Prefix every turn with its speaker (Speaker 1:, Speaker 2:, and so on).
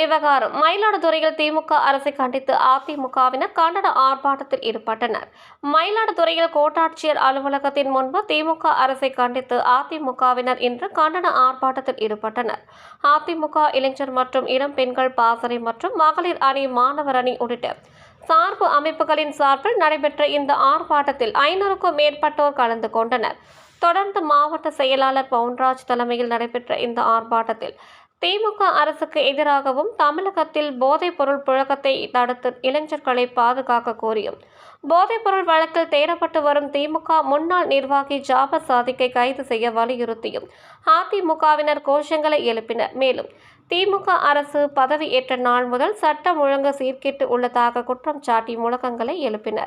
Speaker 1: விவகாரம். மயிலாடுதுறையில் திமுக அரசை கண்டித்து அதிமுகவினர் கண்டன ஆர்ப்பாட்டத்தில் ஈடுபட்டனர். மயிலாடுதுறையில் கோட்டாட்சியர் அலுவலகத்தின் முன்பு திமுக அரசை கண்டித்து அதிமுகவினர் இன்று கண்டன ஆர்ப்பாட்டத்தில் ஈடுபட்டனர். அதிமுக இளைஞர் மற்றும் இளம் பெண்கள் பாசறை மற்றும் மகளிர் அணி மாணவர் அணி உள்ளிட்ட சார்பு அமைப்புகளின் சார்பில் நடைபெற்ற இந்த ஆர்ப்பாட்டத்தில் ஐநூறுக்கும் மேற்பட்டோர் கலந்து கொண்டனர். தொடர்ந்து மாவட்ட செயலாளர் பவுன்ராஜ் தலைமையில் நடைபெற்ற இந்த ஆர்ப்பாட்டத்தில் திமுக அரசுக்கு எதிராகவும் தமிழகத்தில் போதைப்பொருள் புழக்கத்தை தடுத்து இளைஞர்களை பாதுகாக்க கோரியும். போதைப்பொருள் வழக்கில் தேடப்பட்டு வரும் திமுக முன்னாள் நிர்வாகி ஜாபர் சாதிக்கை கைது செய்ய வலியுறுத்தியும். அதிமுகவினர் கோஷங்களை எழுப்பினர். மேலும் திமுக அரசு பதவி ஏற்ற நாள் முதல் சட்டம் ஒழுங்கு சீர்கேட்டு உள்ளதாக குற்றம் சாட்டி முழக்கங்களை எழுப்பினர்.